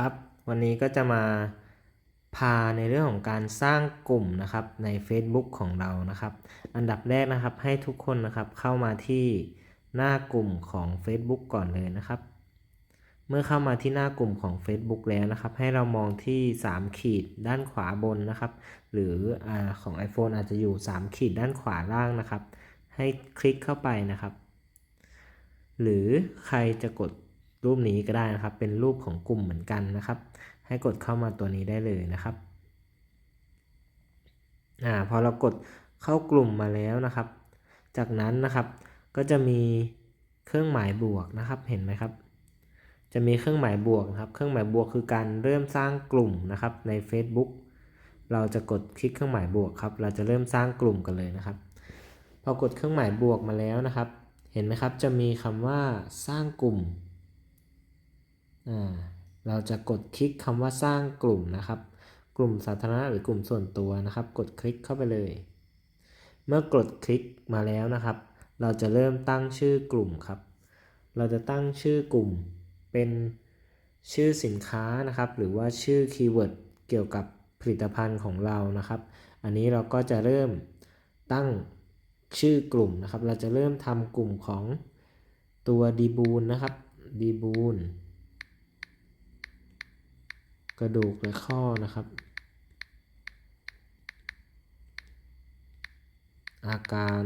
ครับ วันนี้ก็จะมาพาในเรื่องของการสร้างกลุ่มนะครับใน Facebook ของเรานะครับ อันดับแรกนะครับให้ทุกคนนะครับเข้ามาที่หน้ากลุ่มของ Facebook ก่อนเลยนะครับ เมื่อเข้ามาที่หน้ากลุ่มของ Facebook แล้วนะครับ ให้เรามองที่ 3 ขีดด้านขวาบนนะครับ หรืออของ iPhone อาจจะอยู่ 3 ขีดด้านขวาล่างนะครับ ให้คลิกเข้าไปนะครับ หรือใครจะกด รูปนี้ก็ได้นะครับ เป็นรูปของกลุ่มเหมือนกันนะครับ ให้กดเข้ามาตัวนี้ได้เลยนะครับอ่าพอเรากดเข้ากลุ่มมาแล้วนะครับ จากนั้นนะครับก็จะมีเครื่องหมายบวกนะครับเห็นไหมครับ จะมีเครื่องหมายบวกนะครับ เครื่องหมายบวกคือการเริ่มสร้างกลุ่มนะครับใน Facebook เราจะกดคลิกเครื่องหมายบวกครับ เราจะเริ่มสร้างกลุ่มกันเลยนะครับ พอกดเครื่องหมายบวกมาแล้วนะครับ เห็นไหมครับ จะมีคำว่าสร้างกลุ่ม เราจะกดคลิกคำว่าสร้างกลุ่มนะครับ กลุ่มสาธารณะหรือกลุ่มส่วนตัวนะครับ กดคลิกเข้าไปเลย เมื่อกดคลิกมาแล้วนะครับ เราจะเริ่มตั้งชื่อกลุ่มครับ เราจะตั้งชื่อกลุ่มเป็นชื่อสินค้านะครับ หรือว่าชื่อคีย์เวิร์ดเกี่ยวกับผลิตภัณฑ์ของเรานะครับ อันนี้เราก็จะเริ่มตั้งชื่อกลุ่มนะครับ เราจะเริ่มทำกลุ่มของตัวดีบูนนะครับดีบูน กระดูกและข้อนะครับ อาการ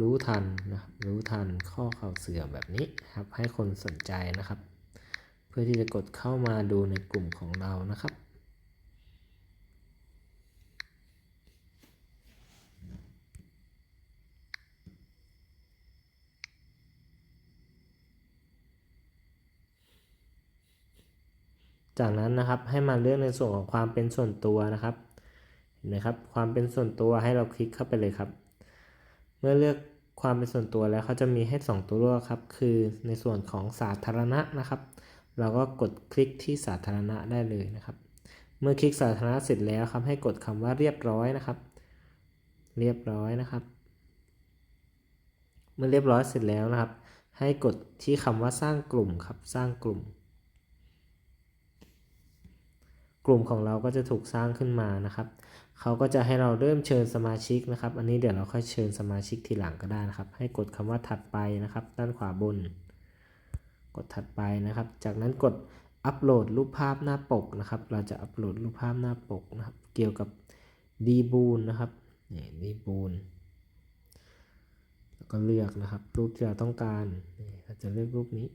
รู้ทันนะครับรู้ทันข้อเข่าเสื่อมแบบนี้ครับให้คนสนใจนะครับ เพื่อที่จะกดเข้ามาดูในกลุ่มของเรานะครับ จากนั้นนะครับให้มาเลือกในส่วนของความเป็นส่วนตัวนะครับเห็นไหมครับความเป็นส่วนตัวให้เราคลิกเข้าไปเลยครับ เมื่อเลือกความเป็นส่วนตัวแล้วเขาจะมีให้ 2 ตัวเลือกครับ คือในส่วนของสาธารณะนะครับ เราก็กดคลิกที่สาธารณะได้เลยนะครับ เมื่อคลิกสาธารณะเสร็จแล้วครับ ให้กดคำว่าเรียบร้อยนะครับ เรียบร้อยนะครับ เมื่อเรียบร้อยเสร็จแล้วนะครับ ให้กดที่คำว่าสร้างกลุ่มครับ สร้างกลุ่ม กลุ่มของเราก็จะถูกสร้างขึ้นมานะครับ เขาก็จะให้เราเริ่มเชิญสมาชิกนะครับ อันนี้เดี๋ยวเราค่อยเชิญสมาชิกทีหลังก็ได้นะครับ ให้กดคำว่าถัดไปนะครับ ด้านขวาบน กดถัดไปนะครับ จากนั้นกดอัปโหลดรูปภาพหน้าปกนะครับ เราจะอัปโหลดรูปภาพหน้าปกนะครับ เกี่ยวกับดีบูนนะครับนี่ดีบูนแล้วก็เลือกนะครับ รูปที่เราต้องการเราจะเลือกรูปนี้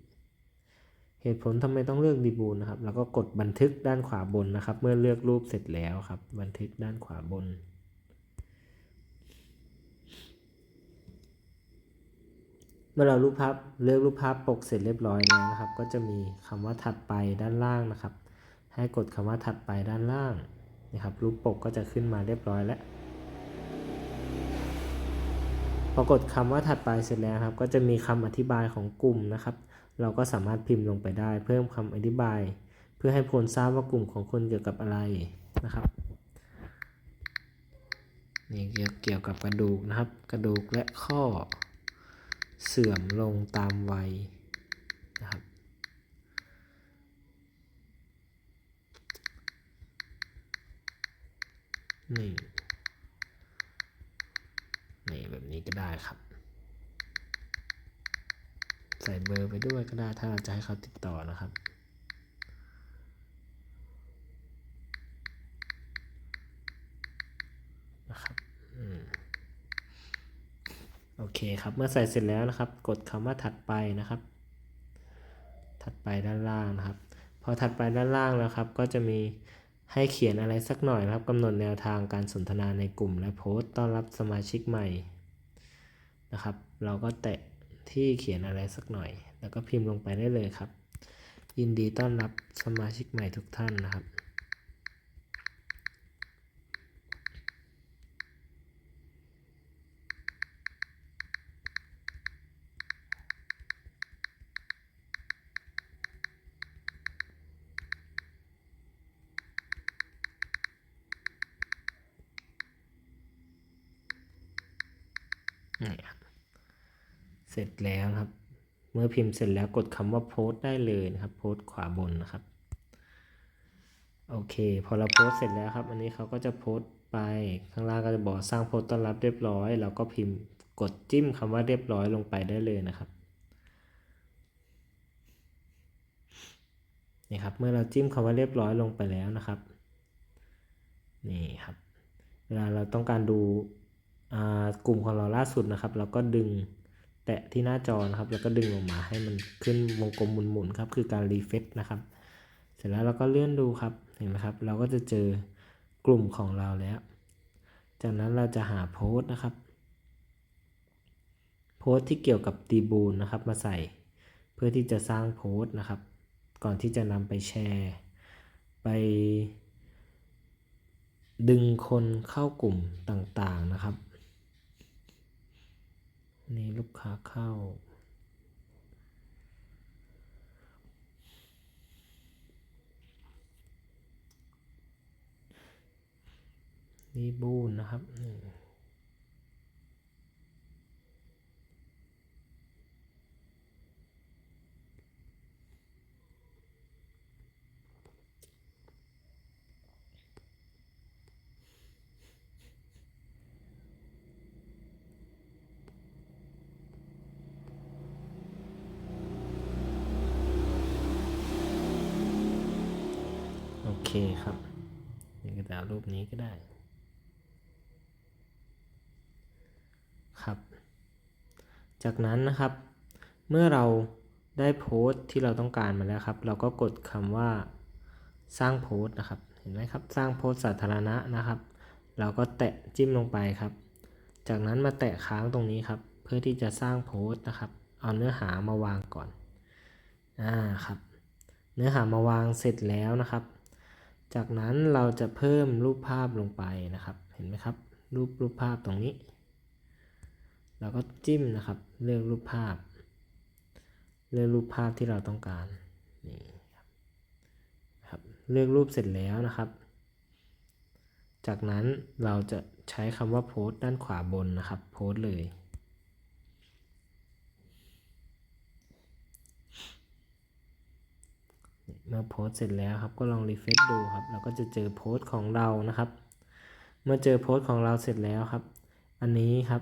เหตุผลทำไมต้องเลือกดีบูนนะครับ แล้วก็กดบันทึกด้านขวาบนนะครับ เมื่อเลือกรูปเสร็จแล้วครับ บันทึกด้านขวาบน เมื่อเรารูปภาพเลือกรูปภาพปกเสร็จเรียบร้อยแล้วนะครับ ก็จะมีคำว่าถัดไปด้านล่างนะครับ ให้กดคำว่าถัดไปด้านล่างนะครับ รูปปกก็จะขึ้นมาเรียบร้อยแล้วพอกดคำว่าถัดไปเสร็จแล้วครับ ก็จะมีคำอธิบายของกลุ่มนะครับ เราก็สามารถพิมพ์ลงไปได้ เพิ่มคำอธิบาย เพื่อให้พลทราบว่ากลุ่มของคนเกี่ยวกับอะไรนะครับนี่เกี่ยวกับกระดูกนะครับ กระดูกและข้อ เสื่อมลงตามวัยนะครับนี่นี่แบบนี้ก็ได้ครับ ใส่เบอร์ไปด้วยก็ได้ถ้าเราจะให้เขาติดต่อนะครับ นะครับอโอเคครับ เมื่อใส่เสร็จแล้วนะครับ กดคำว่าถัดไปนะครับ ถัดไปด้านล่างนะครับ พอถัดไปด้านล่างแล้วครับ ก็จะมีให้เขียนอะไรสักหน่อยนะครับกำหนดแนวทางการสนทนาในกลุ่มและโพสต์ต้อนรับสมาชิกใหม่นะครับ เราก็แตะ ที่เขียนอะไรสักหน่อย แล้วก็พิมพ์ลงไปได้เลยครับ ยินดีต้อนรับสมาชิกใหม่ทุกท่านนะครับ เสร็จแล้วครับ เมื่อพิมพ์เสร็จแล้วกดคำว่าโพสต์ได้เลยนะครับโพสต์ขวาบนนะครับ โอเค พอเราโพสต์เสร็จแล้วครับ อันนี้เขาก็จะโพสต์ไปข้างล่างก็จะบอกสร้างโพสต์ต้อนรับเรียบร้อยเราก็พิมพ์กดจิ้มคำว่าเรียบร้อยลงไปได้เลยนะครับนี่ครับเมื่อเราจิ้มคำว่าเรียบร้อยลงไปแล้วนะครับนี่ครับเวลาเราต้องการดูกลุ่มของเราล่าสุดนะครับ เราก็ดึง แตะที่หน้าจอนะครับ แล้วก็ดึงออกมาให้มันขึ้นวงกลมหมุนๆครับ คือการรีเฟซนะครับ เสร็จแล้วเราก็เลื่อนดูครับ เห็นไหมครับ เราก็จะเจอกลุ่มของเราแล้ว จากนั้นเราจะหาโพสต์นะครับ โพสต์ที่เกี่ยวกับตีบูนนะครับ มาใส่เพื่อที่จะสร้างโพสต์นะครับ ก่อนที่จะนำไปแชร์ ไป ดึงคนเข้ากลุ่มต่างๆนะครับ นี่ลูกค้าเข้า นี่บูนนะครับ คครับนี่ก็จะรูปนี้ก็ได้ ครับ จากนั้นนะครับ เมื่อเราได้โพสต์ที่เราต้องการมาแล้วครับ เราก็กดคำว่าสร้างโพสต์นะครับ เห็นไหมครับ สร้างโพสต์สาธารณะนะครับ เราก็แตะจิ้มลงไปครับ จากนั้นมาแตะค้างตรงนี้ครับ เพื่อที่จะสร้างโพสต์นะครับ เอาเนื้อหามาวางก่อน อ่าครับ เนื้อหามาวางเสร็จแล้วนะครับ จากนั้นเราจะเพิ่มรูปภาพลงไปนะครับ เห็นไหมครับ รูปรูปภาพตรงนี้ เราก็จิ้มนะครับ เลือกรูปภาพ เลือกรูปภาพที่เราต้องการนี่ครับครับเลือกรูปเสร็จแล้วนะครับ จากนั้นเราจะใช้คำว่าโพสต์ด้านขวาบนนะครับ โพสต์เลย เมื่อโพสต์เสร็จแล้วครับก็ลองรีเฟรชดูครับเราก็จะเจอโพสต์ของเรานะครับ เมื่อเจอโพสต์ของเราเสร็จแล้วครับ อันนี้ครับ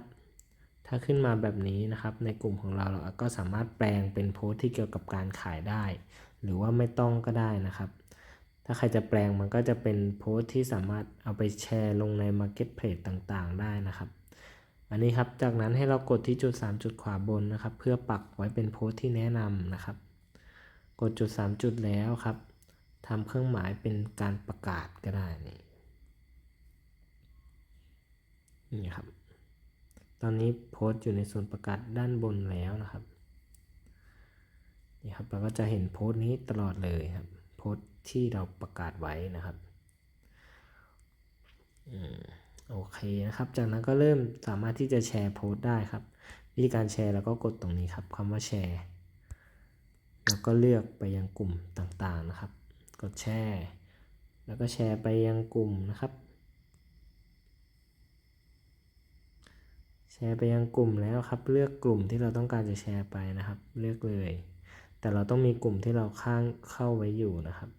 ถ้าขึ้นมาแบบนี้นะครับ ในกลุ่มของเราเราก็สามารถแปลงเป็นโพสต์ที่เกี่ยวกับการขายได้ หรือว่าไม่ต้องก็ได้นะครับ ถ้าใครจะแปลงมันก็จะเป็นโพสต์ที่สามารถเอาไปแชร์ลงใน Marketplace ต่างๆ ได้นะครับ อันนี้ครับจากนั้นให้เรากดที่จุด 3 จุดขวาบนนะครับ เพื่อปักไว้เป็นโพสต์ที่แนะนำนะครับ ดจุด 3 จุดแล้วครับทำเครื่องหมายเป็นการประกาศก็ได้นี่นี่ครับ ตอนนี้โพสต์อยู่ในส่วนประกาศด้านบนแล้วนะครับนี่ครับเราก็จะเห็นโพสต์นี้ตลอดเลยครับ โพสต์ที่เราประกาศไว้นะครับโอเคนะครับ จากนั้นก็เริ่มสามารถที่จะแชร์โพสต์ได้ครับ วิธีการแชร์เราก็กดตรงนี้ครับคำว่าแชร์ แล้วก็เลือกไปยังกลุ่มต่างๆนะครับ กดแชร์ แล้วก็แชร์ไปยังกลุ่มนะครับ แชร์ไปยังกลุ่มแล้วครับ เลือกกลุ่มที่เราต้องการจะแชร์ไปนะครับ เลือกเลย แต่เราต้องมีกลุ่มที่เราข้างเข้าไว้อยู่นะครับ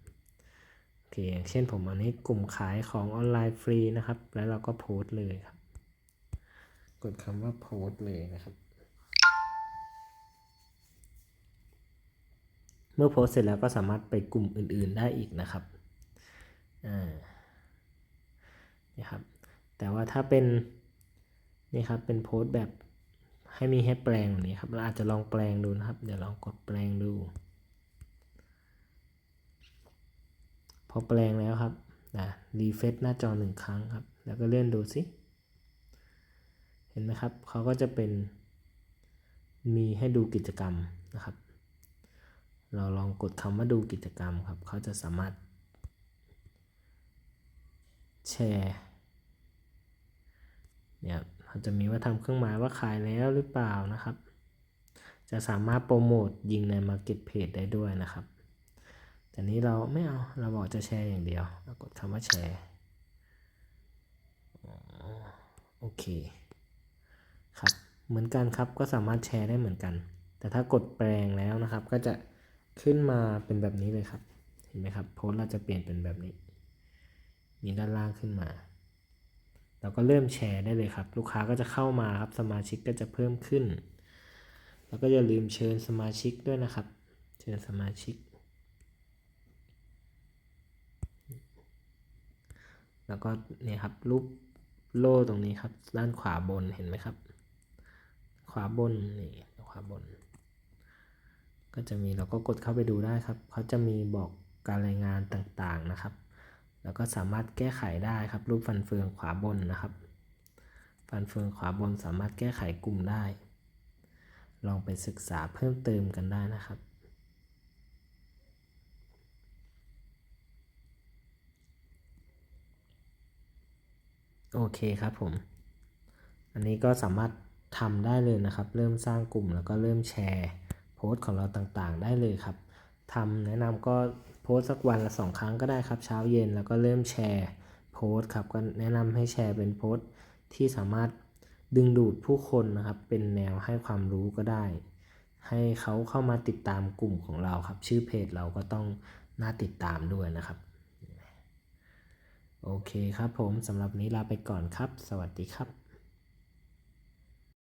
โอเคอย่างเช่นผมอันนี้กลุ่มขายของออนไลน์ฟรีนะครับ แล้วเราก็โพสต์เลยครับ กดคำว่าโพสต์เลยนะครับ เมื่อโพสเสร็จแล้วก็สามารถไปกลุ่มอื่น ๆได้อีกนะครับอ่านี่ครับ แต่ว่าถ้าเป็นนี่ครับเป็นโพสต์แบบให้มีให้แปลงแบบนี้ครับ เราอาจจะลองแปลงดูนะครับ เดี๋ยวลองกดแปลงดู พอแปลงแล้วครับนะรีเฟซหน้าจอหนึ่งครั้งครับ แล้วก็เลื่อนดูสิ เห็นไหมครับ เขาก็จะเป็นมีให้ดูกิจกรรมนะครับ เราลองกดคำว่าดูกิจกรรมครับ เขาจะสามารถ แชร์เนี่ยเขาจะมีว่าทำเครื่องหมายว่าขายแล้วหรือเปล่านะครับ จะสามารถโปรโมทยิงใน Marketplace ได้ด้วยนะครับแต่นี้เราไม่เอา เราบอกจะแชร์อย่างเดียวเรากดคำว่าแชร์โอเคครับ เหมือนกันครับก็สามารถแชร์ได้เหมือนกัน แต่ถ้ากดแปลงแล้วนะครับก็จะ ขึ้นมาเป็นแบบนี้เลยครับ เห็นไหมครับโพสเราจะเปลี่ยนเป็นแบบนี้ มีด้านล่างขึ้นมา เราก็เริ่มแชร์ได้เลยครับ ลูกค้าก็จะเข้ามาครับสมาชิกก็จะเพิ่มขึ้น แล้วก็อย่าลืมเชิญสมาชิกด้วยนะครับ เชิญสมาชิก แล้วก็เนี่ยครับรูปโล่ตรงนี้ครับ ด้านขวาบนเห็นไหมครับ ขวาบนนี่ขวาบน ก็จะมีเราก็กดเข้าไปดูได้ครับเขาจะมีบอกการรายงานต่างๆนะครับ แล้วก็สามารถแก้ไขได้ครับ รูปฟันเฟืองขวาบนนะครับ ฟันเฟืองขวาบนสามารถแก้ไขกลุ่มได้ ลองไปศึกษาเพิ่มเติมกันได้นะครับโอเคครับผม อันนี้ก็สามารถทำได้เลยนะครับ เริ่มสร้างกลุ่มแล้วก็เริ่มแชร์ พสต์ของเราต่างๆ ได้เลยครับทำแนะนำก็โพสต์สักวันละสองครั้งก็ได้ครับ เช้าเย็นแล้วก็เริ่มแชร์โพสต์ครับก็แนะนำให้แชร์เป็นโพสต์ที่สามารถดึงดูดผู้คนนะครับ เป็นแนวให้ความรู้ก็ได้ ให้เขาเข้ามาติดตามกลุ่มของเราครับ ชื่อเพจเราก็ต้องน่าติดตามด้วยนะครับ โอเคครับผมสำหรับนี้ลาไปก่อนครับ สวัสดีครับ